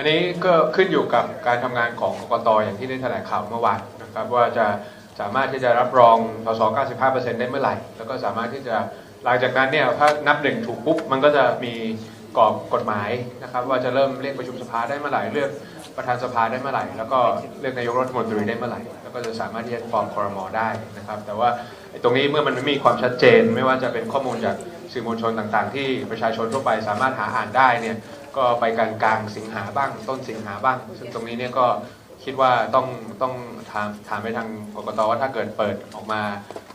อันนี้ก็ขึ้นอยู่กับการทำงานของกกตอย่างที่ได้แถลงข่าวเมื่อวานนะครับว่าจะสามารถที่จะรับรองสส95%ได้เมื่อไหร่ แล้วก็สามารถที่จะหลังจากนั้นเนี่ยถ้านับหนึ่งถูกปุ๊บมันก็จะมีกรอบกฎหมายนะครับว่าจะเริ่มเรียกประชุมสภาได้เมื่อไหร่เลือก ประธานสภาได้เมื่อไหร่ แล้วก็เลือกนายกรัฐมนตรีได้เมื่อไหร่ แล้วก็จะสามารถที่จะฟอร์มคอรมอได้นะครับ แต่ว่าตรงนี้เมื่อมันไม่มีความชัดเจน ไม่ว่าจะเป็นข้อมูลจากสื่อมวลชนต่างๆ ที่ประชาชนทั่วไปสามารถหาอ่านได้เนี่ยก็ไปกลางกลางสิงหาบ้างต้นสิงหาบ้าง ซึ่งตรงนี้เนี่ยก็คิดว่าต้องต้องถามถามไปทางกกตว่าถ้าเกิดเปิดออกมา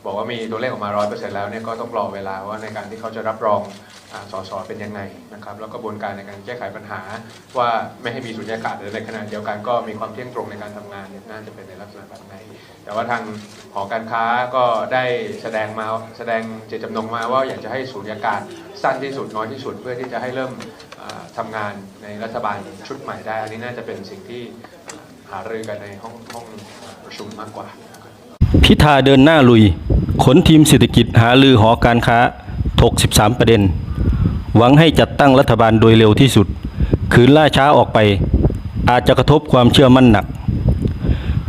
บอกว่ามีตัวเลขออกมาร้อยเปอร์เซ็นต์แล้วเนี่ยก็ต้องรอเวลาว่าในการที่เขาจะรับรอง สสเป็นยังไงนะครับแล้วกระบวนการในการแก้ไขปัญหา ว่าไม่ให้มีสุญญากาศหรือในขณะเดียวกันก็มีความเที่ยงตรงในการทำงานเนี่ยน่าจะเป็นในลักษณะแบบไหนแต่ว่าทางหอการค้าก็ได้แสดงมาแสดงเจตจำนงมาว่าอยากจะให้สุญญากาศสั้นที่สุดน้อยที่สุด เพื่อที่จะให้เริ่มทำางานในรัฐบาลชุดใหม่ได้ อันนี้น่าจะเป็นสิ่งที่หารือกันในห้องห้องประชุมมากกว่า พิธาเดินหน้าลุย ขนทีมเศรษฐกิจหาลือหอการค้าถก 13 ประเด็น หวังให้จัดตั้งรัฐบาลโดยเร็วที่สุดขืนล่าช้าออกไป อาจจะกระทบความเชื่อมั่นหนัก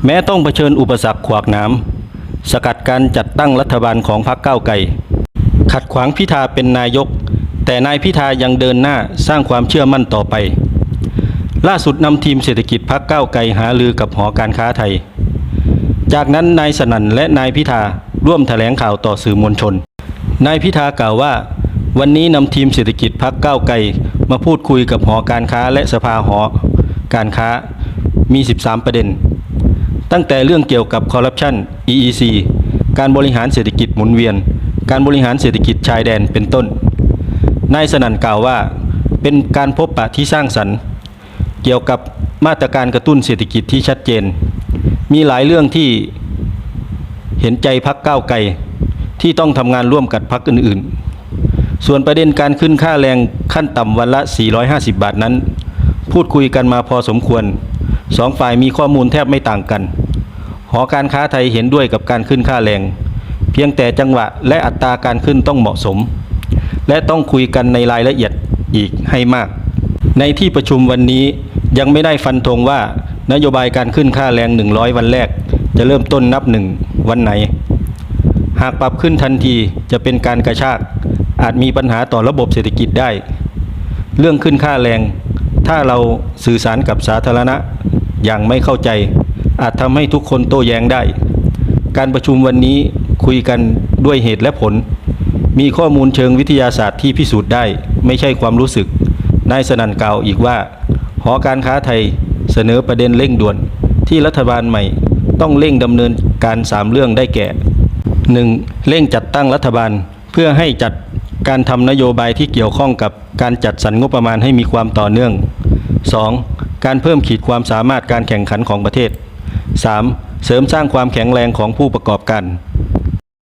แม้ต้องเผชิญอุปสรรคขวากหน้ำสกัดการจัดตั้งรัฐบาลของพรรคก้าวไกลขัดขวางพิธาเป็นนายก แต่นายพิธายังเดินหน้าสร้างความเชื่อมั่นต่อไป ล่าสุดนำทีมเศรษฐกิจพรรคก้าวไกลหาลือกับหอการค้าไทย จากนั้นนายสนั่นและนายพิธาร่วมแถลงข่าวต่อสื่อมวลชน นายพิธากล่าวว่า วันนี้นำทีมเศรษฐกิจพักก้าวไกลมาพูดคุยกับหอการค้าและสภาหอการค้ามี 13 ประเด็น ตั้งแต่เรื่องเกี่ยวกับคอร์รัปชัน EEC การบริหารเศรษฐกิจหมุนเวียน การบริหารเศรษฐกิจชายแดนเป็นต้น นายสนั่นกล่าวว่า เป็นการพบปะที่สร้างสรรค์ เกี่ยวกับมาตรการกระตุ้นเศรษฐกิจที่ชัดเจน มีหลายเรื่องที่เห็นใจพักก้าวไกลที่ต้องทำงานร่วมกับพักอื่น ๆ ส่วนประเด็นการขึ้นค่าแรงขั้นต่ำวันละ 450 บาทนั้น พูดคุยกันมาพอสมควรสองฝ่ายมีข้อมูลแทบไม่ต่างกัน หอการค้าไทยเห็นด้วยกับการขึ้นค่าแรง เพียงแต่จังหวะและอัตราการขึ้นต้องเหมาะสม และต้องคุยกันในรายละเอียดอีกให้มาก ในที่ประชุมวันนี้ยังไม่ได้ฟันธงว่านโยบายการขึ้นค่าแรง 100 วันแรก จะเริ่มต้นนับหนึ่งวันไหน หากปรับขึ้นทันทีจะเป็นการกระชาก อาจมีปัญหาต่อระบบเศรษฐกิจได้ เรื่องขึ้นค่าแรง ถ้าเราสื่อสารกับสาธารณะอย่างไม่เข้าใจ อาจทำให้ทุกคนโต้แย้งได้ การประชุมวันนี้คุยกันด้วยเหตุและผล มีข้อมูลเชิงวิทยาศาสตร์ที่พิสูจน์ได้ ไม่ใช่ความรู้สึก นายสนันกล่าวอีกว่า หอการค้าไทยเสนอประเด็นเร่งด่วนที่รัฐบาลใหม่ต้องเร่งดำเนินการสามเรื่องได้แก่ 1. เร่งจัดตั้งรัฐบาลเพื่อให้จัด การทำนโยบายที่เกี่ยวข้องกับการจัดสรรงบประมาณให้มีความต่อเนื่อง 2. การเพิ่มขีดความสามารถการแข่งขันของประเทศ 3. เสริมสร้างความแข็งแรงของผู้ประกอบการ